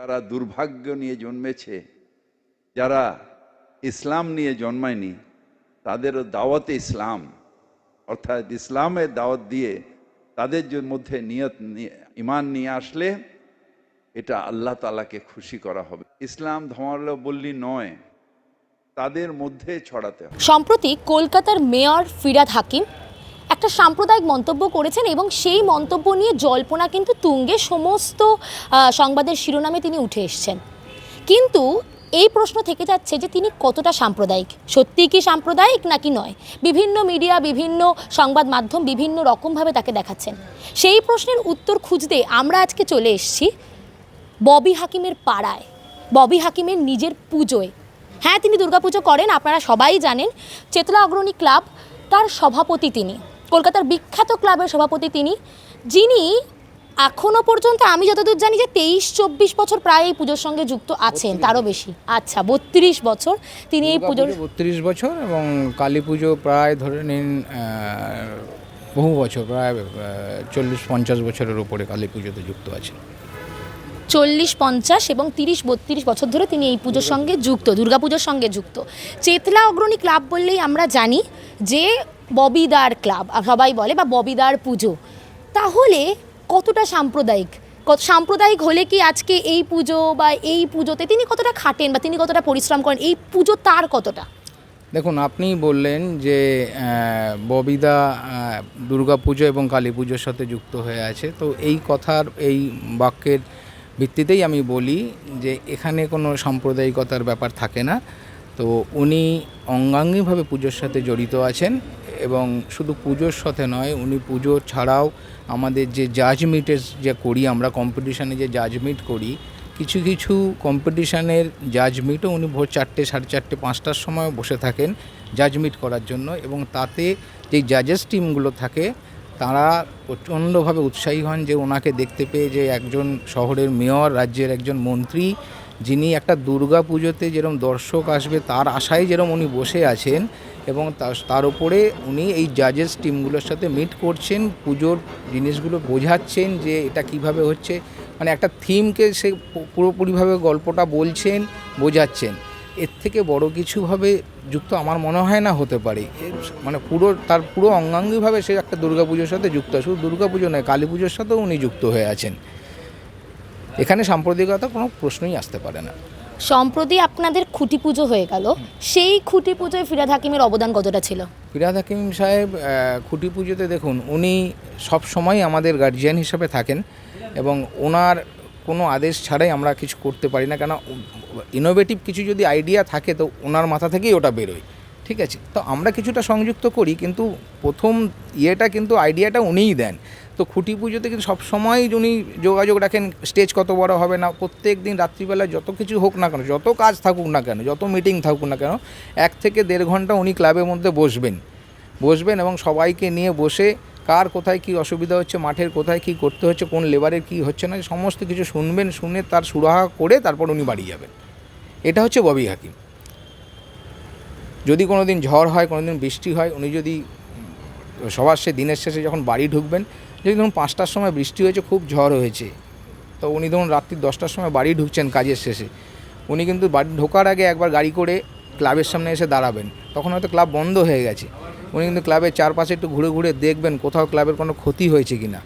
যারা দুর্ভাগ্য নিয়ে জন্মেছে, যারা ইসলাম নিয়ে জন্মায়নি, তাদেরও দাওয়াতে ইসলাম। অর্থাৎ ইসলামের দাওয়াত দিয়ে তাদের মধ্যে নিয়ত নিয়ে- ইমান নিয়ে আসলে এটা আল্লাহ তালাকে খুশি করা হবে। ইসলাম ধর্মাবলম্বী নয়, তাদের মধ্যে ছড়াতে সম্প্রতি কলকাতার মেয়র ফিরাদ হাকিম একটা সাম্প্রদায়িক মন্তব্য করেছেন এবং সেই মন্তব্য নিয়ে জল্পনা কিন্তু তুঙ্গে সমস্ত সংবাদের শিরোনামে তিনি উঠে এসছেন। কিন্তু এই প্রশ্ন থেকে যাচ্ছে যে তিনি কতটা সাম্প্রদায়িক? সত্যিই কি সাম্প্রদায়িক নাকি নয়? বিভিন্ন মিডিয়া, বিভিন্ন সংবাদ মাধ্যম বিভিন্ন রকমভাবে তাকে দেখাচ্ছেন। সেই প্রশ্নের উত্তর খুঁজতে আমরা আজকে চলে এসেছি ববি হাকিমের পাড়ায়, ববি হাকিমের নিজের পুজোয়। হ্যাঁ তিনি দুর্গাপুজো করেন, আপনারা সবাই জানেন। চেতলা অগ্রণী ক্লাব, তার সভাপতি তিনি। কলকাতার বিখ্যাত ক্লাবের সভাপতি তিনি যিনি এখনও পর্যন্ত আমি যতদূর জানি যে তেইশ চব্বিশ বছর প্রায় এই পুজোর সঙ্গে যুক্ত আছেন তারও বেশি। আচ্ছা বত্রিশ বছর তিনি এই পুজোর বত্রিশ বছর এবং কালী পুজো প্রায় ধরে নিন বহু বছর প্রায় চল্লিশ পঞ্চাশ বছরের উপরে কালী পুজোতে যুক্ত আছেন। চল্লিশ পঞ্চাশ এবং তিরিশ বত্রিশ বছর ধরে তিনি এই পুজোর সঙ্গে যুক্ত দুর্গাপুজোর সঙ্গে যুক্ত। চেতলা অগ্রণী ক্লাব বললেই আমরা জানি যে ববিদার ক্লাব সবাই বলে, বা ববিদার পুজো। তাহলে কতটা সাম্প্রদায়িক? কত, সাম্প্রদায়িক হলে কি আজকে এই পুজো বা এই পুজোতে তিনি কতটা খাটেন বা তিনি কতটা পরিশ্রম করেন? এই পুজো তার কতটা? দেখুন, আপনি বললেন যে ববিদা দুর্গা পুজো এবং কালী পুজোর সাথে যুক্ত হয়ে আছে। তো এই কথার, এই বাক্যের ভিত্তিতেই আমি বলি যে, এখানে কোনো সাম্প্রদায়িকতার ব্যাপার থাকে না। তো উনি অঙ্গাঙ্গিভাবে পুজোর সাথে জড়িত আছেন। এবং শুধু পুজোর সাথে নয়, উনি পুজো ছাড়াও আমাদের যে জাজমিটের যে করি, আমরা কম্পিটিশানে যে জাজমিট করি, কিছু কিছু কম্পিটিশানের জাজমিটও উনি ভোর চারটে, সাড়ে চারটে, পাঁচটার সময় বসে থাকেন জাজমিট করার জন্য এবং তাতে যে জাজেস টিমগুলো থাকে, তারা প্রচণ্ডভাবে উৎসাহী হন যে ওনাকে দেখতে পেয়ে যে একজন শহরের মেয়র, রাজ্যের একজন মন্ত্রী, যিনি একটা দুর্গা পুজোতে যেরকম দর্শক আসবে, তার আশায় যেরকম উনি বসে আছেন এবং তার- উপরে উনি এই জাজেস টিমগুলোর সাথে মিট করছেন, পুজোর জিনিসগুলো বোঝাচ্ছেন যে এটা কীভাবে হচ্ছে। মানে একটা থিমকে সে পুরোপুরিভাবে গল্পটা বলছেন, বোঝাচ্ছেন। এর থেকে বড় কিছুভাবে যুক্ত আমার মনে হয় না হতে পারে। মানে পুরো, তার পুরো অঙ্গাঙ্গিভাবে সে একটা দুর্গাপুজোর সাথে যুক্ত, শুধু দুর্গাপুজো নয় কালী পুজোর সাথেও উনি যুক্ত হয়ে আছেন। এখানে সাম্প্রদায়িকতা কোনো প্রশ্নই আসতে পারে না। সম্প্রতি আপনাদের খুঁটি পুজো হয়ে গেল। সেই খুঁটি পুজোয় ফিরাদ হাকিমের অবদান কতটা ছিল? ফিরাদ হাকিম সাহেব খুঁটি পুজোতে দেখুন উনি সব সময় আমাদের গার্জিয়ান হিসাবে থাকেন এবং ওনার কোনো আদেশ ছাড়াই আমরা কিছু করতে পারি না। কেন ইনোভেটিভ কিছু যদি আইডিয়া থাকে তো ওনার মাথা থেকেই ওটা বেরোয়। ঠিক আছে? তো আমরা কিছুটা সংযুক্ত করি কিন্তু প্রথম ইয়েটা কিন্তু আইডিয়াটা উনিই দেন। তো খুঁটি পুজোতে কিন্তু সবসময় উনি যোগাযোগ রাখেন, স্টেজ কত বড় হবে না, প্রত্যেক দিন রাত্রিবেলা যত কিছু হোক না কেন, যত কাজ থাকুক না কেন, যত মিটিং থাকুক না কেন, এক থেকে দেড় ঘণ্টা উনি ক্লাবের মধ্যে বসবেন। বসবেন এবং সবাইকে নিয়ে বসে কার কোথায় কি অসুবিধা হচ্ছে, মাঠের কোথায় কি করতে হচ্ছে, কোন লেবারের কি হচ্ছে না, সমস্ত কিছু শুনবেন, শুনে তার সুরাহা করে তারপর উনি বাড়ি যাবেন। এটা হচ্ছে ববি হাকিম। যদি কোনো দিন ঝড় হয় কোনো দিন বৃষ্টি হয়, উনি যদি সবার সে দিনের শেষে যখন বাড়ি ঢুকবেন যদি ধরুন পাঁচটার সময় বৃষ্টি হয়েছে, খুব ঝড় হয়েছে। তো উনি ধরুন রাত্রি দশটার সময় বাড়ি ঢুকছেন কাজের শেষে। উনি কিন্তু বাড়ি ঢোকার আগে একবার গাড়ি করে ক্লাবের সামনে এসে দাঁড়াবেন। তখন হয়তো ক্লাব বন্ধ হয়ে গেছে। উনি কিন্তু ক্লাবের চারপাশে একটু ঘুরে ঘুরে দেখবেন কোথাও ক্লাবের কোনো ক্ষতি হয়েছে কি না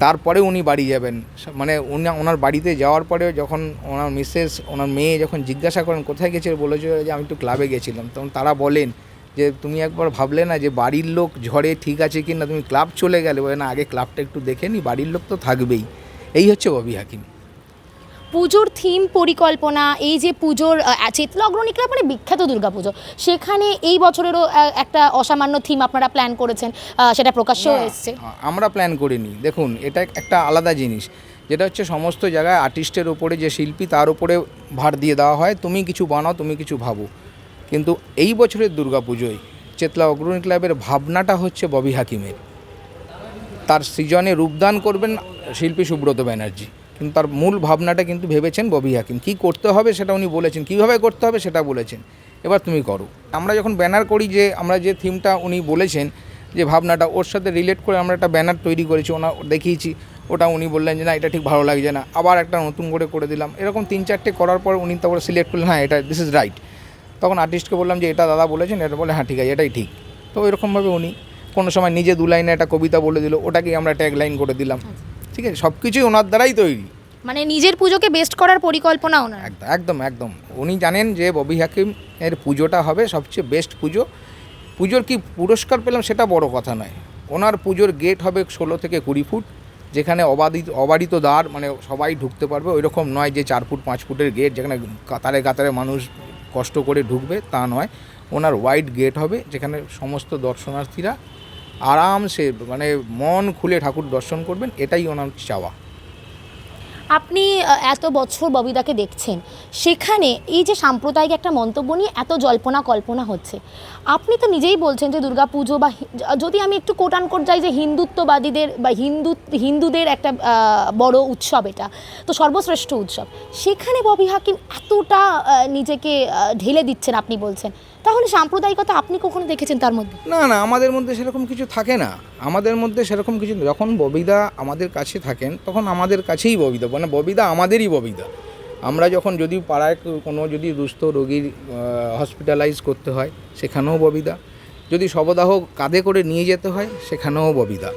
তারপরে উনি বাড়ি যাবেন। মানে উনি, ওনার বাড়িতে যাওয়ার পরে যখন ওনার মিসেস, ওনার মেয়ে যখন জিজ্ঞাসা করেন, কোথায় গেছিল? বলেছিল যে, আমি একটু ক্লাবে গেছিলাম। তখন তারা বলেন যে তুমি একবার ভাবলে না যে বাড়ির লোক ঝড়ে ঠিক আছে কি না তুমি ক্লাব চলে গেলে বলে না আগে ক্লাবটা একটু দেখে নি বাড়ির লোক তো থাকবেই। এই হচ্ছে ববি হাকিম। পুজোর থিম পরিকল্পনা এই যে পুজোর অগ্রণী ক্লাব মানে বিখ্যাত দুর্গাপুজো সেখানে এই বছরেরও একটা অসামান্য থিম আপনারা প্ল্যান করেছেন সেটা প্রকাশ্য এসছে। আমরা প্ল্যান করিনি। দেখুন এটা একটা আলাদা জিনিস যেটা হচ্ছে সমস্ত জায়গায় আর্টিস্টের ওপরে যে শিল্পী তার উপরে ভার দিয়ে দেওয়া হয় তুমি কিছু বানাও তুমি কিছু ভাবো। কিন্তু এই বছরের দুর্গাপুজোয় চেতলা অগ্রণী ক্লাবের ভাবনাটা হচ্ছে ববি হাকিমের। তার সৃজনে রূপদান করবেন শিল্পী সুব্রত ব্যানার্জি। কিন্তু তার মূল ভাবনাটা কিন্তু ভেবেছেন ববি হাকিম। কী করতে হবে সেটা উনি বলেছেন, কীভাবে করতে হবে সেটা বলেছেন। এবার তুমি করো। আমরা যখন ব্যানার করি যে, আমরা যে থিমটা উনি বলেছেন, যে ভাবনাটা, ওর সাথে রিলেট করে আমরা একটা ব্যানার তৈরি করেছি, ওনা, দেখিয়েছি, ওটা উনি বললেন যে, না, এটা ঠিক ভালো লাগছে না। আবার একটা নতুন করে করে দিলাম। এরকম তিন চারটে করার পর উনি তারপরে সিলেক্ট করলেন হ্যাঁ এটা দিস ইজ রাইট তখন আর্টিস্টকে বললাম যে এটা দাদা বলেছেন? এটা বলে হ্যাঁ ঠিক আছে এটাই ঠিক। তো এরকমভাবে উনি কোনো সময় নিজে দু লাইনে একটা কবিতা বলে দিল ওটাকেই আমরা ট্যাগ লাইন করে দিলাম। ঠিক আছে সব কিছুই ওনার দ্বারাই তৈরি। মানে নিজের পুজোকে বেস্ট করার পরিকল্পনা ওনার? একদম একদম একদম। উনি জানেন যে ববি হাকিম এর পুজোটা হবে সবচেয়ে বেস্ট পুজো। পুজোর কি পুরস্কার পেলাম সেটা বড় কথা নয়। ওনার পুজোর গেট হবে ষোলো থেকে কুড়ি ফুট যেখানে অবাধিত অবারিত দ্বার মানে সবাই ঢুকতে পারবে। ওই রকম নয় যে চার ফুট পাঁচ ফুটের গেট যেখানে কাতারে কাতারে মানুষ কষ্ট করে ঢুকবে তা নয়। ওনার ওয়াইড গেট হবে, যেখানে সমস্ত দর্শনার্থীরা আরামসে মানে মন খুলে ঠাকুর দর্শন করবেন, এটাই ওনার চাওয়া। আপনি এত বছর ববিদাকে দেখছেন, সেখানে এই যে সাম্প্রদায়িক একটা মন্তব্য নিয়ে এত জল্পনা কল্পনা হচ্ছে, আপনি তো নিজেই বলছেন যে দুর্গা পুজো বা যদি আমি একটু কোটান কোট যাই যে হিন্দুত্ববাদীদের বা হিন্দু, হিন্দুদের একটা বড় উৎসব এটা, তো সর্বশ্রেষ্ঠ উৎসব, সেখানে ববি হাকিম এতটা নিজেকে ঢেলে দিচ্ছেন আপনি বলছেন তাহলে সাম্প্রদায়িকতা আপনি কখনো দেখেছেন তার মধ্যে? না না, আমাদের মধ্যে সেরকম কিছু থাকে না। আমাদের মধ্যে সেরকম কিছু যখন ববিদা আমাদের কাছে থাকেন, তখন আমাদের কাছেই ববিদা। মানে ববিদা আমাদেরই ববিদা। আমরা যখন যদি পাড়ায় কোনো যদি দুস্থ রোগীর হসপিটালাইজ করতে হয়, সেখানেও ববিদা। যদি শবদাহ কাঁধে করে নিয়ে যেতে হয়, সেখানেও ববিদা।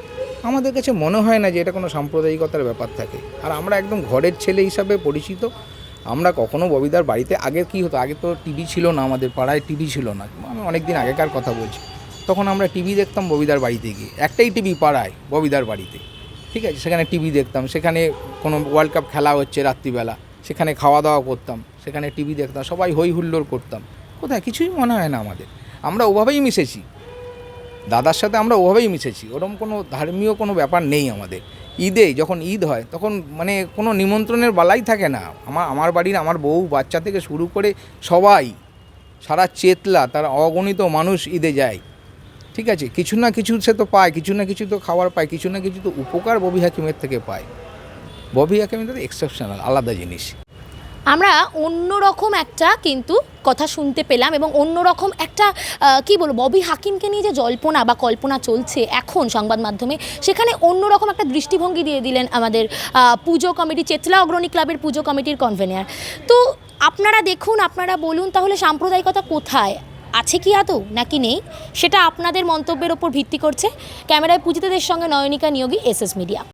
আমাদের কাছে মনে হয় না যে এটা কোনো সাম্প্রদায়িকতার ব্যাপার থাকে। আর আমরা একদম ঘরের ছেলে হিসাবে পরিচিত। আমরা কখনো ববিদার বাড়িতে, আগে কি হতো? আগে তো টিভি ছিল না আমাদের পাড়ায়, টিভি ছিল না। আমি অনেক দিন আগেকার কথা বলছি। তখন আমরা টিভি দেখতাম ববিদার বাড়িতে গিয়ে। একটাই টিভি পাড়ায় ববিদার বাড়িতে। ঠিক আছে? সেখানে টিভি দেখতাম। সেখানে কোনো ওয়ার্ল্ড কাপ খেলা হচ্ছে রাত্রিবেলা। সেখানে খাওয়া দাওয়া করতাম। সেখানে টিভি দেখতাম। সবাই হই হুল্লোড় করতাম। কোথায়? কিছুই মনে হয় না আমাদের। আমরা ওভাবেই মিশেছি। দাদার সাথে আমরা ওভাবেই মিশেছি। ওরকম কোনো ধর্মীয় কোনো ব্যাপার নেই আমাদের। ঈদে, যখন ঈদ হয়, তখন মানে কোনো নিমন্ত্রণের বালাই থাকে না। আমার আমার বাড়ির আমার বউ বাচ্চা থেকে শুরু করে সবাই, সারা চেতলা, তার অগণিত মানুষ ঈদে যায়। ঠিক আছে? কিছু না কিছু সে তো পায়, কিছু না কিছু তো খাবার পায়, কিছু না কিছু তো উপকার ববি হাকিমের থেকে পায়। ববি হাকিমের এক্সেপশনাল আলাদা জিনিস। আমরা অন্যরকম একটা কিন্তু কথা শুনতে পেলাম এবং অন্যরকম একটা কি বলব, ববি হাকিমকে নিয়ে যে জল্পনা বা কল্পনা চলছে এখন সংবাদ মাধ্যমে, সেখানে অন্যরকম একটা দৃষ্টিভঙ্গি দিয়ে দিলেন আমাদের পুজো কমিটি, চেতলা অগ্রণী ক্লাবের পুজো কমিটির কনভেনিয়ার তো আপনারা দেখুন, আপনারা বলুন, তাহলে সাম্প্রদায়িকতা কোথায়? আছে কি আদৌ, নাকি নেই? সেটা আপনাদের মন্তব্যের ওপর ভিত্তি করছে ক্যামেরায় পুজিতাদের সঙ্গে Nayanika Niyogi S S media.